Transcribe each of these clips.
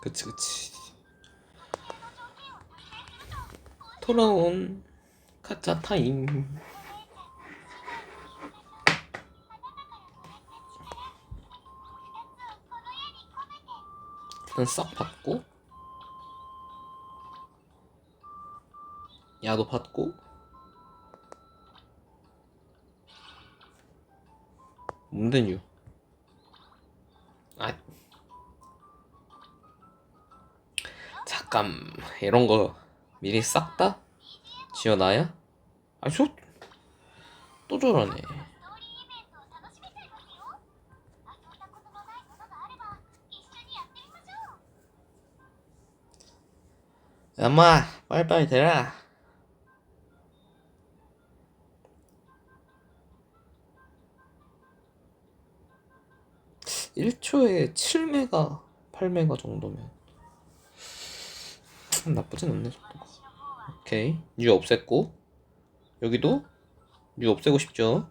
그치 그치. 돌아온 가짜 타임. 일단 싹 받고 야도 받고 뉴. 아 잠깐 이런 거 미리 싹 다 지어놔야? 아니 저 또 저러네. 엄마 빨리빨리 되라 1초에 7메가 8메가 정도면. 나쁘진 않네 속도가 오케이 뉴 없앴고 여기도 뉴 없애고 싶죠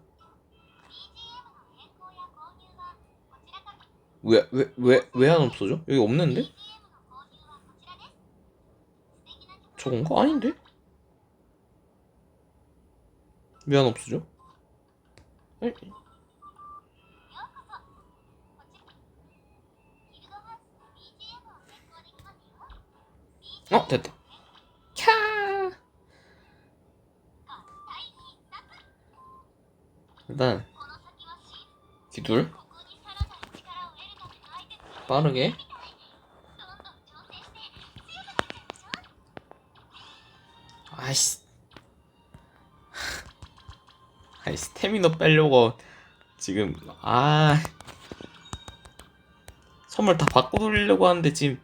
왜 왜 왜 왜 안 없어져? 여기 없는데? 저건가? 아닌데? 왜 안 없어져? 에이? 어 됐다. 캬. 일단 기둘. 빠르게. 아이씨. 아이 스태미너 빼려고 지금 아. 선물 다 바꿔 돌리려고 하는데 지금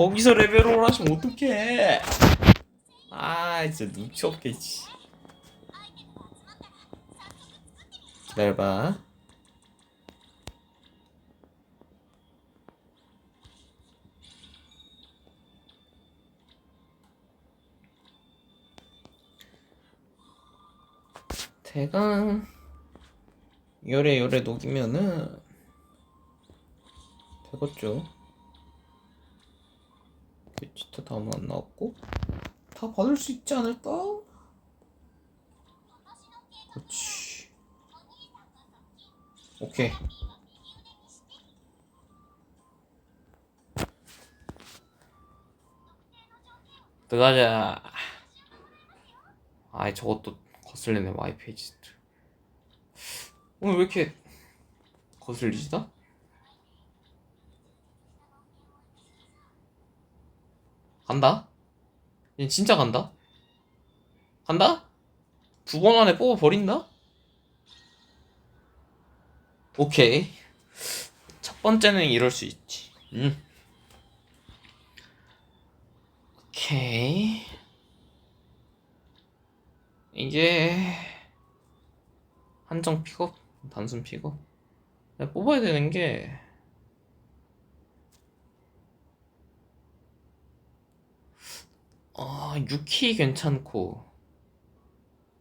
거기서 레벨업을 하시면 어떡해? 아 진짜 눈치 없게 씨. 기다려봐. 대강 요래 요래 녹이면은 되겠죠 베지터 다음은 안 나왔고 다 받을 수 있지 않을까? 그렇지 오케이 들어가자 아이 저것도 거슬리네 마이 페이지 오늘 왜 이렇게 거슬리지다? 간다? 얘 진짜 간다? 간다? 두 번 안에 뽑아 버린다? 오케이 첫 번째는 이럴 수 있지 음 오케이 이제 한정 픽업 단순 픽업 뽑아야 되는 게 아, 유키 괜찮고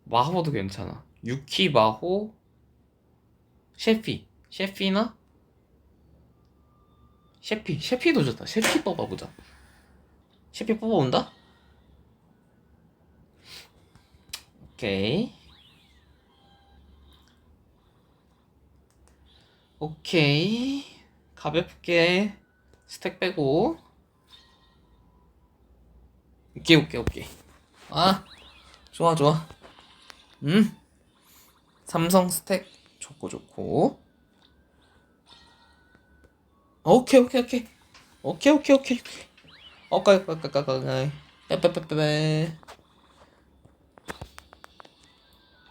마호도 괜찮아. 유키, 마호, 셰피, 셰피나 셰피, 셰피도 좋다. 셰피 뽑아보자. 셰피 뽑아온다? 오케이. 오케이. 가볍게 스택 빼고. 오케이, 오케이, 오케이. 아, 좋아, 좋아. 음. 삼성 스택 좋고, 좋고. 오케이, 오케이, 오케이. 오케이, 오케이, 오케이. 어까이, 까까이, 까까이. 빼빼빼빼.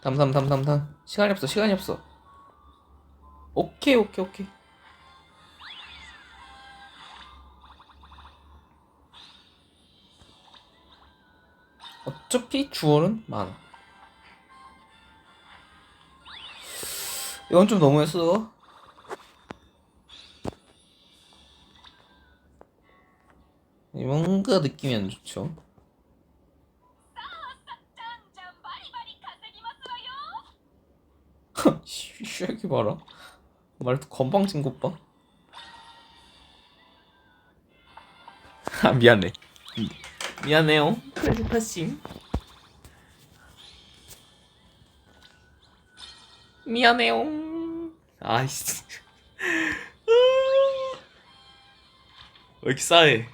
담담담담담. 시간이 없어, 시간이 없어. 오케이, 오케이, 오케이. 어차피 주어는 많아. 이건 좀 너무했어. 뭔가 느낌이 안 좋죠. 쉬하게 봐라. 말도 건방진 것 봐. 아 미안해. 미안해요. 그래서 파싱. 미안해요. 아이씨. 왜 이렇게 싸해?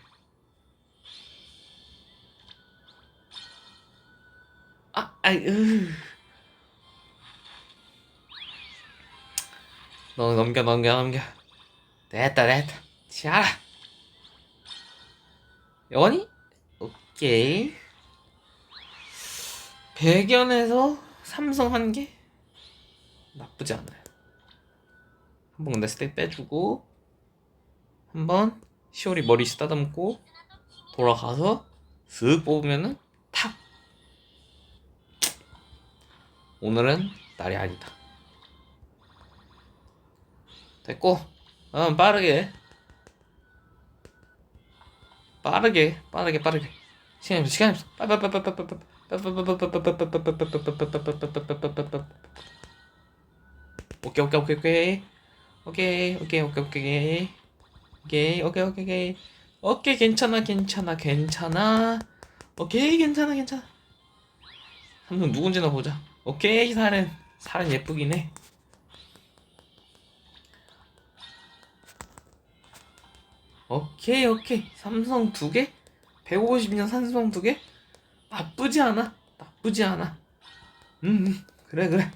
아 아이 으. 너 넘겨 넘겨 넘겨. 됐다 됐다. 치아라. 영원히? 오케이. 배견에서 삼성 한 개? 나쁘지 않아요. 한번 근데 스택 빼주고 한번 시오리 머리 쓰다듬고 돌아가서 슥 뽑으면은 탁! 오늘은 날이 아니다. 됐고 어, 빠르게. 빠르게 빠르게 빠르게. 시간 없어 시간 없어. 오케이 오케이 오케이 오케이 오케이. 오케이 오케이 오케이 오케이. 오케이 오케이 오케이 오케이. 괜찮아 괜찮아 괜찮아. 오케이 괜찮아 괜찮아. 삼성 누군지나 보자. 오케이 살은 살은 예쁘긴 해. 오케이 오케이. 삼성 두 개? 150년 삼성 두 개? 나쁘지 않아. 나쁘지 않아. 음 음, 그래 그래.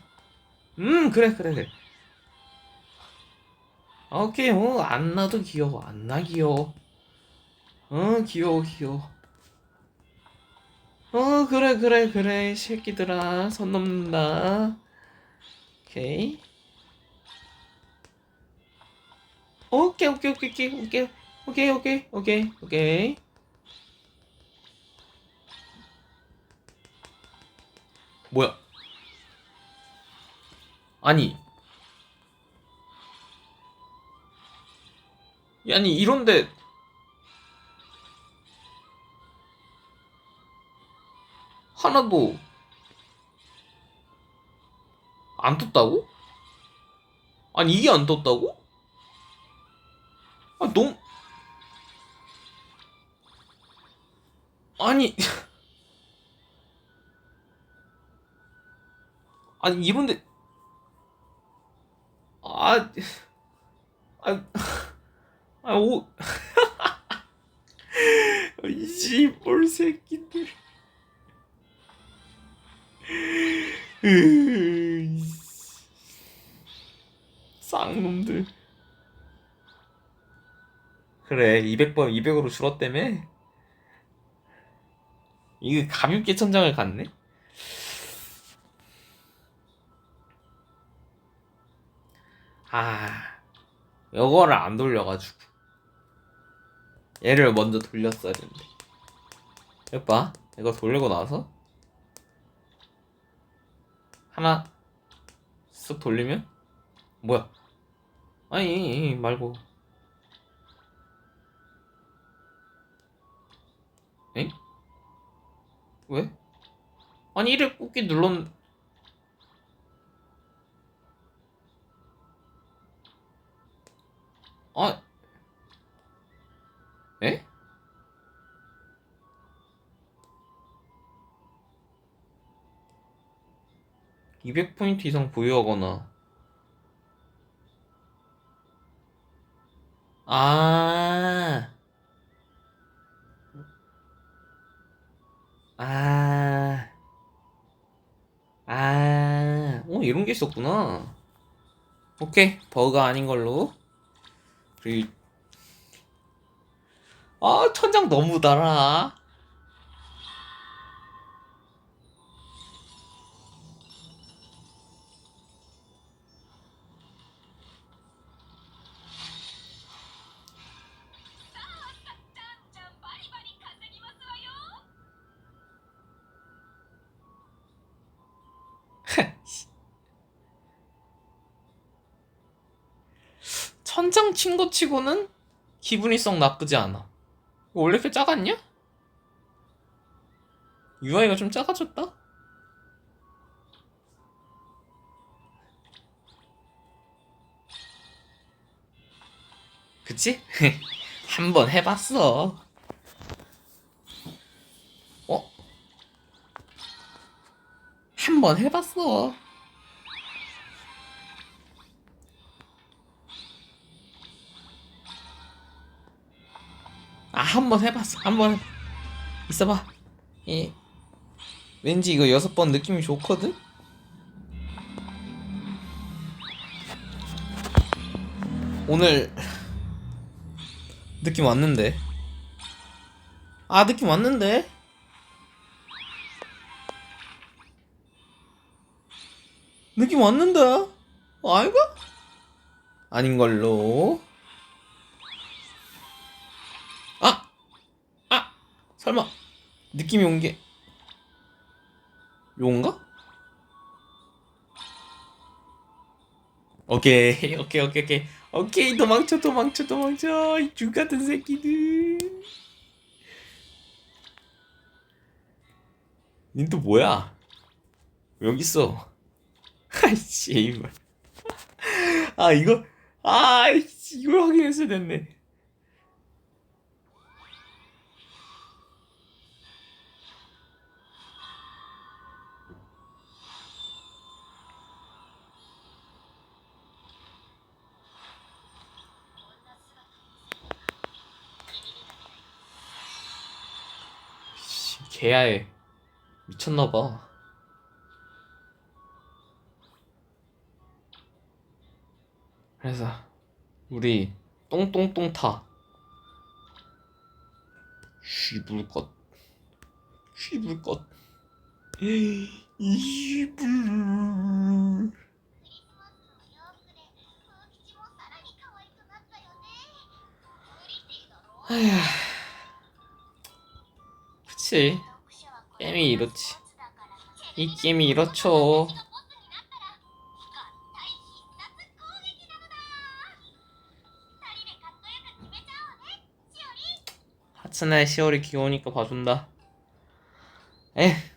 음 그래 그래 그래 오케이. 어 안 나도 귀여워. 안 나 귀여워. 어 귀여워 귀여워. 어 그래 그래 그래. 새끼들아 선 넘는다. 오케이. 오케이 오케이 오케이 오케이 오케이. 오케이 오케이 오케이 오케이. 뭐야? 아니 아니 이런데. 하나도 안 떴다고? 아니 이게 안 떴다고? 아 너무. 아니. 아니 이런데. 아, 아, 아, 오, 이 씨볼 새끼들. 쌍놈들. 그래, 200번 200으로 줄었다며? 이거 가볍게 천장을 갔네? 아, 요거를 안 돌려가지고. 얘를 먼저 돌렸어야 되는데. 이거 봐. 이거 돌리고 나서. 하나, 쓱 돌리면? 뭐야? 아니, 말고. 엥? 왜? 아니, 이를 꾹기 눌렀, 아, (200포인트) 이상 보유하거나. 아, 아, 아, 어, 이런 게 있었구나. 오케이, 버가 아닌 걸로. 그리고 아 천장 너무 달아 선장 친거 치고는 기분이 썩 나쁘지 않아. 원래 이렇게 작았냐? UI가 좀 작아졌다? 그치? 한번 해봤어. 어? 한번 해봤어. 한번 해봤어. 한 번. 있어봐. 예. 왠지 이거 여섯 번 느낌이 좋거든? 오늘 느낌 왔는데. 아, 느낌 왔는데? 느낌 왔는데? 아이가? 아닌 걸로. 설마. 느낌이 온 게. 요건가? 오케이 오케이 오케이 오케이. 오케이 도망쳐 도망쳐 도망쳐. 이줄 같은 새끼들. 닌 또 뭐야? 왜 여기 있어? 아이씨 아 이거. 아이씨 이걸 확인했어야 됐네 개야해. 미쳤나봐. 그래서 우리 똥똥똥타. 쉬불것. 쉬불것. 이불 아휴. 그치? 게임이 이렇지. 이 게임이 이렇죠. 하츠네 시월이 귀여우니까 봐준다. 에